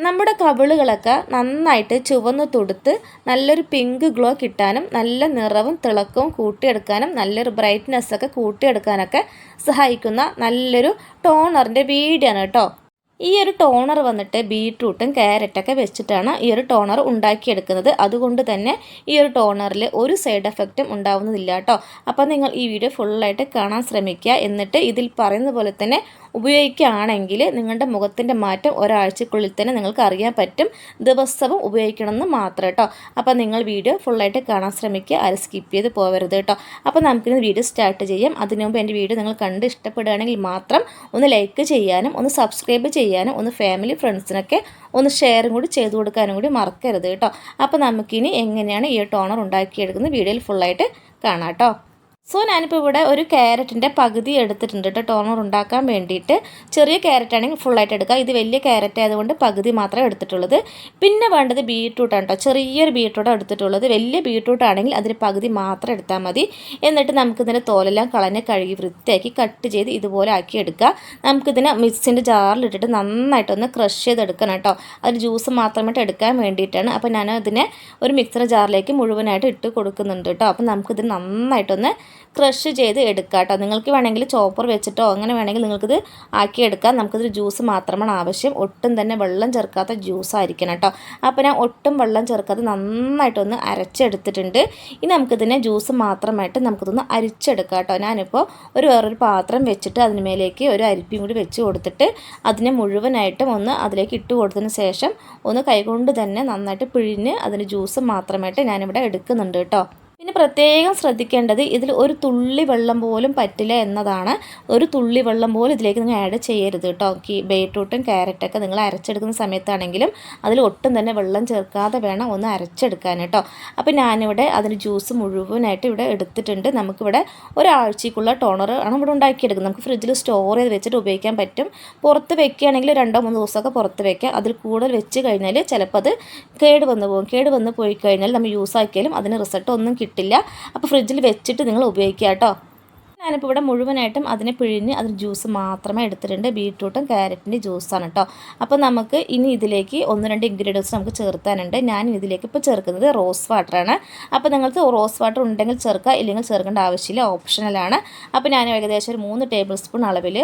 നമ്മുടെ കവിളുകളൊക്കെ നന്നായിട്ട് ചുവന്ന് തൊടുത്ത് നല്ലൊരു പിങ്ക് ഗ്ലോ കിട്ടാനും നല്ല നിറവും തിളക്കവും കൂട്ടിയെടുക്കാനും നല്ലൊരു ബ്രൈറ്റ്നെസ്സൊക്കെ കൂട്ടിയെടുക്കാനൊക്കെ സഹായിക്കുന്ന നല്ലൊരു ടോണറിന്റെ വീഡിയോ ആണ് കേട്ടോ. ഈ ഒരു ടോണർ വന്നിട്ട് ബീട്രൂട്ടും ക്യാരറ്റൊക്കെ വെച്ചിട്ടാണ് ഈ ഒരു ടോണർ ഉണ്ടാക്കിയെടുക്കുന്നത്. അതുകൊണ്ട് തന്നെ ഈ ഒരു ടോണറിൽ ഒരു സൈഡ് എഫക്റ്റും ഉണ്ടാവുന്നതില്ല കേട്ടോ. അപ്പോൾ നിങ്ങൾ ഈ വീഡിയോ ഫുള്ളായിട്ട് കാണാൻ ശ്രമിക്കുക. എന്നിട്ട് ഇതിൽ പറയുന്ന പോലെ തന്നെ ഉപയോഗിക്കുകയാണെങ്കിൽ നിങ്ങളുടെ മുഖത്തിന്റെ മാറ്റം ഒരാഴ്ചക്കുള്ളിൽ തന്നെ നിങ്ങൾക്ക് അറിയാൻ പറ്റും. ദിവസവും ഉപയോഗിക്കണമെന്ന് മാത്രം കേട്ടോ. അപ്പോൾ നിങ്ങൾ വീഡിയോ ഫുള്ളായിട്ട് കാണാൻ ശ്രമിക്കുക. അത് സ്കിപ്പ് ചെയ്ത് പോകരുത് കേട്ടോ. അപ്പോൾ നമുക്കിന്ന് വീഡിയോ സ്റ്റാർട്ട് ചെയ്യാം. അതിനു മുമ്പ് എന്റെ വീഡിയോ നിങ്ങൾ കണ്ട് ഇഷ്ടപ്പെടുകയാണെങ്കിൽ മാത്രം ഒന്ന് ലൈക്ക് ചെയ്യാനും ഒന്ന് സബ്സ്ക്രൈബ് ചെയ്യാനും ഒന്ന് ഫാമിലി ഫ്രണ്ട്സിനൊക്കെ ഒന്ന് ഷെയറും കൂടി ചെയ്ത് കൊടുക്കാനും കൂടി മറക്കരുത് കേട്ടോ. അപ്പോൾ നമുക്കിനി എങ്ങനെയാണ് ഈ ടോണർ ഉണ്ടാക്കിയെടുക്കുന്നത്? വീഡിയോയിൽ ഫുള്ളായിട്ട് കാണാം കേട്ടോ. സോ ഞാനിപ്പോൾ ഇവിടെ ഒരു ക്യാരറ്റിന്റെ പകുതി എടുത്തിട്ടുണ്ട് കേട്ടോ. ടോണർ ഉണ്ടാക്കാൻ വേണ്ടിയിട്ട്. ചെറിയ ക്യാരറ്റ് ആണെങ്കിൽ ഫുള്ളായിട്ട് എടുക്കുക. ഇത് വലിയ ക്യാരറ്റ് ആയതുകൊണ്ട് പകുതി മാത്രമേ എടുത്തിട്ടുള്ളത്. പിന്നെ വേണ്ടത് ബീട്രൂട്ടാണ് കേട്ടോ. ചെറിയൊരു ബീട്രൂട്ടാണ് എടുത്തിട്ടുള്ളത്. വലിയ ബീട്രൂട്ട് ആണെങ്കിൽ അതിന് പകുതി മാത്രം എടുത്താൽ മതി. എന്നിട്ട് നമുക്കിതിന്റെ തോലെല്ലാം കളഞ്ഞ് കഴുകി വൃത്തിയാക്കി കട്ട് ചെയ്ത് ഇതുപോലെ ആക്കി എടുക്കുക. നമുക്കിതിനെ മിക്സിന്റെ ജാറിലിട്ടിട്ട് നന്നായിട്ടൊന്ന് ക്രഷ് ചെയ്തെടുക്കണം കേട്ടോ. അതിന് ജ്യൂസ് മാത്രമായിട്ട് എടുക്കാൻ വേണ്ടിയിട്ടാണ്. അപ്പോൾ ഞാൻ അതിനെ ഒരു മിക്സർ ജാറിലേക്ക് മുഴുവനായിട്ട് ഇട്ട് കൊടുക്കുന്നുണ്ട് കേട്ടോ. അപ്പോൾ നമുക്കിത് നന്നായിട്ടൊന്ന് ക്രഷ് ചെയ്ത് എടുക്കുക കേട്ടോ നിങ്ങൾക്ക് വേണമെങ്കിൽ ചോപ്പർ വെച്ചിട്ടോ അങ്ങനെ വേണമെങ്കിൽ നിങ്ങൾക്കിത് ആക്കിയെടുക്കാം. നമുക്കിതൊരു ജ്യൂസ് മാത്രമാണ് ആവശ്യം. ഒട്ടും തന്നെ വെള്ളം ചേർക്കാത്ത ജ്യൂസ് ആയിരിക്കണം കേട്ടോ. അപ്പോൾ ഞാൻ ഒട്ടും വെള്ളം ചേർക്കാതെ നന്നായിട്ടൊന്ന് അരച്ചെടുത്തിട്ടുണ്ട്. ഇനി നമുക്കിതിനെ ജ്യൂസ് മാത്രമായിട്ട് നമുക്കിതൊന്ന് അരിച്ചെടുക്കാം കേട്ടോ. ഞാനിപ്പോൾ ഒരു വേറൊരു പാത്രം വെച്ചിട്ട് അതിന് മേലേക്ക് ഒരു അരിപ്പിയും കൂടി വെച്ച് കൊടുത്തിട്ട് അതിനെ മുഴുവനായിട്ടും ഒന്ന് അതിലേക്ക് ഇട്ട് കൊടുത്തതിന് ശേഷം ഒന്ന് കൈകൊണ്ട് തന്നെ നന്നായിട്ട് പിഴിഞ്ഞ് അതിന് ജ്യൂസ് മാത്രമായിട്ട് ഞാനിവിടെ എടുക്കുന്നുണ്ട് കേട്ടോ. പിന്നെ പ്രത്യേകം ശ്രദ്ധിക്കേണ്ടത് ഇതിൽ ഒരു തുള്ളി വെള്ളം പോലും പറ്റില്ല എന്നതാണ്. ഒരു തുള്ളി വെള്ളം പോലും ഇതിലേക്ക് നിങ്ങൾ ആഡ് ചെയ്യരുത് കേട്ടോ. ഈ ബീട്രൂട്ടും ക്യാരറ്റൊക്കെ നിങ്ങൾ അരച്ചെടുക്കുന്ന സമയത്താണെങ്കിലും അതിൽ ഒട്ടും തന്നെ വെള്ളം ചേർക്കാതെ വേണം ഒന്ന് അരച്ചെടുക്കാൻ കേട്ടോ. അപ്പോൾ ഞാനിവിടെ അതിന് ജ്യൂസ് മുഴുവനായിട്ട് ഇവിടെ എടുത്തിട്ടുണ്ട്. നമുക്കിവിടെ ഒരാഴ്ചക്കുള്ള ടോണർ ആണ് ഇവിടെ ഉണ്ടാക്കിയെടുക്കുന്നത്. നമുക്ക് ഫ്രിഡ്ജിൽ സ്റ്റോർ ചെയ്ത് വെച്ചിട്ട് ഉപയോഗിക്കാൻ പറ്റും. പുറത്ത് വെക്കുകയാണെങ്കിൽ രണ്ടോ മൂന്ന് ദിവസമൊക്കെ പുറത്ത് വെക്കാം. അതിൽ കൂടുതൽ വെച്ച് കഴിഞ്ഞാൽ ചിലപ്പോൾ അത് കേട് വന്ന് പോകും. കേട് വന്ന് പോയി കഴിഞ്ഞാൽ നമ്മൾ യൂസ് ആക്കിയാലും അതിന് റിസൾട്ട് ഒന്നും കിട്ടില്ല അപ്പോൾ ഫ്രിഡ്ജിൽ വെച്ചിട്ട് നിങ്ങൾ ഉപയോഗിക്കുക കേട്ടോ ഞാനിപ്പോൾ ഇവിടെ മുഴുവനായിട്ടും അതിനെ പിഴിഞ്ഞ് അതിന് ജ്യൂസ് മാത്രമേ എടുത്തിട്ടുണ്ട്. ബീട്രൂട്ടും ക്യാരറ്റിന്റെ ജ്യൂസാണ് കേട്ടോ. അപ്പോൾ നമുക്ക് ഇനി ഇതിലേക്ക് ഒന്ന് രണ്ട് ഇൻഗ്രീഡിയൻസ് നമുക്ക് ചേർക്കാനുണ്ട്. ഞാൻ ഇതിലേക്ക് ഇപ്പോൾ ചേർക്കുന്നത് റോസ് വാട്ടറാണ്. അപ്പോൾ നിങ്ങൾക്ക് റോസ് വാട്ടർ ഉണ്ടെങ്കിൽ ചേർക്കുക ഇല്ലെങ്കിൽ ചേർക്കേണ്ട ആവശ്യമില്ല. ഓപ്ഷണലാണ് അപ്പോൾ ഞാൻ ഏകദേശം ഒരു മൂന്ന് ടേബിൾ സ്പൂൺ അളവിൽ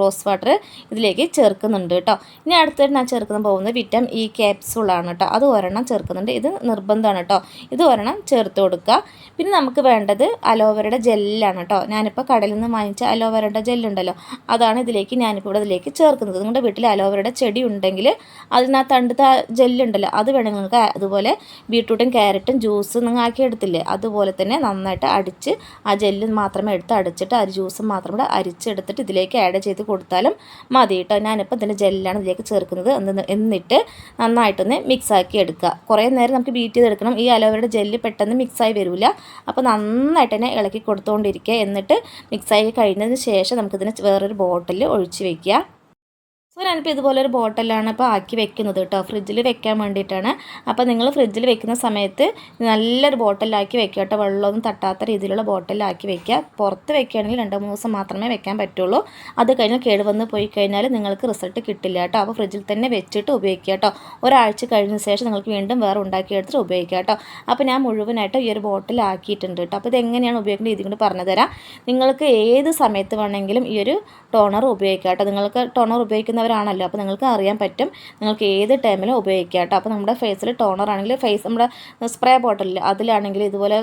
റോസ് വാട്ടർ ഇതിലേക്ക് ചേർക്കുന്നുണ്ട് കേട്ടോ. ഇനി അടുത്തായിട്ട് ഞാൻ ചേർക്കുന്ന പോകുന്നത് വിറ്റം ഇ ക്യാപ്സൂളാണ് കേട്ടോ. അത് ഒരെണ്ണം ചേർക്കുന്നുണ്ട്. ഇത് നിർബന്ധമാണ് കേട്ടോ. ഇത് ഒരെണ്ണം ചേർത്ത് കൊടുക്കുക. പിന്നെ നമുക്ക് വേണ്ടത് അലോവേരയുടെ ജെല്ലാണ് കേട്ടോ. ഞാനിപ്പോൾ ഞാനിപ്പോൾ കടയിൽ നിന്ന് വാങ്ങിച്ച അലോവേരയുടെ ജെല്ലുണ്ടല്ലോ അതാണ് ഇതിലേക്ക് ഞാനിപ്പോൾ ഇവിടെ ഇതിലേക്ക് ചേർക്കുന്നത്. നിങ്ങളുടെ വീട്ടിൽ അലോവേരയുടെ ചെടി ഉണ്ടെങ്കിൽ അതിനകത്ത് തണ്ടുത്ത ജെല്ലുണ്ടല്ലോ അത് വേണമെങ്കിൽ നിങ്ങൾക്ക് അതുപോലെ ബീട്രൂട്ടും ക്യാരറ്റും ജ്യൂസ് നിങ്ങൾ ആക്കി എടുത്തില്ലേ അതുപോലെ തന്നെ നന്നായിട്ട് അടിച്ച് ആ ജെല്ല് മാത്രമേ എടുത്ത് അടിച്ചിട്ട് ആ ജ്യൂസ് മാത്രം കൂടെ അരിച്ചെടുത്തിട്ട് ഇതിലേക്ക് ആഡ് ചെയ്ത് കൊടുത്താലും മതി കേട്ടോ. ഞാനിപ്പോൾ ഇതിന്റെ ജെല്ലാണ് ഇതിലേക്ക് ചേർക്കുന്നത്. എന്നിട്ട് നന്നായിട്ടൊന്ന് മിക്സ് ആക്കി എടുക്കുക. കുറേ നേരം നമുക്ക് ബീറ്റ് ചെയ്തെടുക്കണം. ഈ അലോവേരയുടെ ജെല്ല് പെട്ടെന്ന് മിക്സായി വരില്ല അപ്പോൾ നന്നായിട്ട് തന്നെ ഇളക്കി കൊടുത്തുകൊണ്ടിരിക്കുക എന്നിട്ട് മിക്സായി കഴിഞ്ഞതിന് ശേഷം നമുക്കിതിനെ വേറൊരു ബോട്ടിൽ ഒഴിച്ച് വയ്ക്കുക സോ ഞാനിപ്പോൾ ഇതുപോലെ ഒരു ബോട്ടിലാണ് ഇപ്പോൾ ആക്കി വെക്കുന്നത് കേട്ടോ. ഫ്രിഡ്ജിൽ വെക്കാൻ വേണ്ടിയിട്ടാണ്. അപ്പോൾ നിങ്ങൾ ഫ്രിഡ്ജിൽ വെക്കുന്ന സമയത്ത് നല്ലൊരു ബോട്ടിലാക്കി വെക്കുക കേട്ടോ. വെള്ളമൊന്നും തട്ടാത്ത രീതിയിലുള്ള ബോട്ടിലാക്കി വെക്കുക. പുറത്ത് വെക്കുകയാണെങ്കിൽ രണ്ട് മൂന്ന് ദിവസം മാത്രമേ വെക്കാൻ പറ്റുള്ളൂ. അത് കഴിഞ്ഞാൽ കേടുവന്ന് പോയി കഴിഞ്ഞാൽ നിങ്ങൾക്ക് റിസൾട്ട് കിട്ടില്ല കേട്ടോ. അപ്പോൾ ഫ്രിഡ്ജിൽ തന്നെ വെച്ചിട്ട് ഉപയോഗിക്കുക കേട്ടോ. ഒരാഴ്ച കഴിഞ്ഞ ശേഷം നിങ്ങൾക്ക് വീണ്ടും വേറെ ഉണ്ടാക്കി ഉണ്ടാക്കിയെടുത്തിട്ട് ഉപയോഗിക്കുക കേട്ടോ. അപ്പോൾ ഞാൻ മുഴുവനായിട്ട് ഈ ഒരു ബോട്ടിലാക്കിയിട്ടുണ്ട് കേട്ടോ. അപ്പോൾ ഇതെങ്ങനെയാണ് ഉപയോഗിക്കേണ്ടത് ഇതും കൂടി പറഞ്ഞു തരാം. നിങ്ങൾക്ക് ഏത് സമയത്ത് വേണമെങ്കിലും ഈ ഒരു ടോണർ ഉപയോഗിക്കാം കേട്ടോ. നിങ്ങൾക്ക് ടോണർ ഉപയോഗിക്കുന്നവർ ഉപയോഗിക്കുന്നവരാണല്ലോ അപ്പോൾ നിങ്ങൾക്ക് അറിയാൻ പറ്റും നിങ്ങൾക്ക് ഏത് ടൈമിലും ഉപയോഗിക്കാം കേട്ടോ. അപ്പോൾ നമ്മുടെ ഫേസിൽ ടോണർ ആണെങ്കിൽ ഫേസ് നമ്മുടെ സ്പ്രേ ബോട്ടിൽ അതിലാണെങ്കിൽ ഇതുപോലെ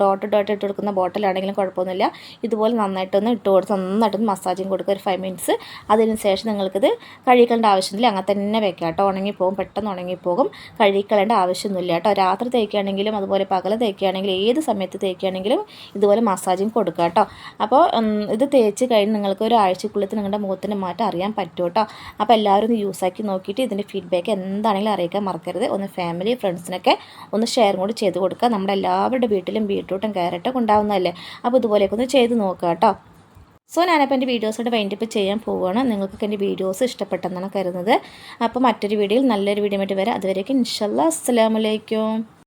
ഡോട്ട് ഡോട്ട് ഇട്ട് കൊടുക്കുന്ന ബോട്ടിലാണെങ്കിലും കുഴപ്പമൊന്നുമില്ല. ഇതുപോലെ നന്നായിട്ടൊന്ന് ഇട്ട് കൊടുത്ത് നന്നായിട്ടൊന്ന് മസാജിങ് കൊടുക്കുക ഒരു ഫൈവ് മിനിറ്റ്സ് അതിന് ശേഷം നിങ്ങൾക്കിത് കഴിക്കേണ്ട ആവശ്യമില്ല. അങ്ങനെ തന്നെ വെക്കാം കേട്ടോ. ഉണങ്ങിപ്പോകും പെട്ടെന്ന് ഉണങ്ങിപ്പോകും കഴിക്കേണ്ട ആവശ്യമൊന്നുമില്ല കേട്ടോ. രാത്രി തേക്കുകയാണെങ്കിലും അതുപോലെ പകൽ തേക്കുകയാണെങ്കിലും ഏത് സമയത്ത് തേക്കുകയാണെങ്കിലും ഇതുപോലെ മസാജിങ് കൊടുക്കുക കേട്ടോ. അപ്പോൾ ഇത് തേച്ച് കഴിഞ്ഞ് നിങ്ങൾക്ക് ഒരു ആഴ്ചക്കുള്ളിൽ നിങ്ങളുടെ മുഖത്തിന്റെ മാറ്റം അറിയാൻ പറ്റും കേട്ടോ. അപ്പോൾ എല്ലാവരും ഒന്ന് യൂസ് ആക്കി നോക്കിയിട്ട് ഇതിന്റെ ഫീഡ്ബാക്ക് എന്താണെങ്കിലും അറിയിക്കാൻ മറക്കരുത്. ഒന്ന് ഫാമിലി ഫ്രണ്ട്സിനൊക്കെ ഒന്ന് ഷെയർ കൂടി ചെയ്ത് കൊടുക്കുക. നമ്മുടെ എല്ലാവരുടെ വീട്ടിലും ബീട്രൂട്ടും ക്യാരറ്റൊക്കെ ഉണ്ടാവുന്നതല്ലേ? അപ്പോൾ ഇതുപോലെയൊക്കെ ഒന്ന് ചെയ്ത് നോക്കുക കേട്ടോ. സോ ഞാനപ്പോൾ എന്റെ വീഡിയോസോട് വൈൻഡപ്പ് ചെയ്യാൻ പോവുകയാണ്. നിങ്ങൾക്കൊക്കെ എന്റെ വീഡിയോസ് ഇഷ്ടപ്പെട്ടെന്നാണ് കരുതുന്നത്. അപ്പോൾ മറ്റൊരു വീഡിയോയിൽ നല്ലൊരു വീഡിയോ ആയിട്ട് വരാം. അതുവരേക്കും ഇൻഷല്ല അസ്സാമലൈക്കും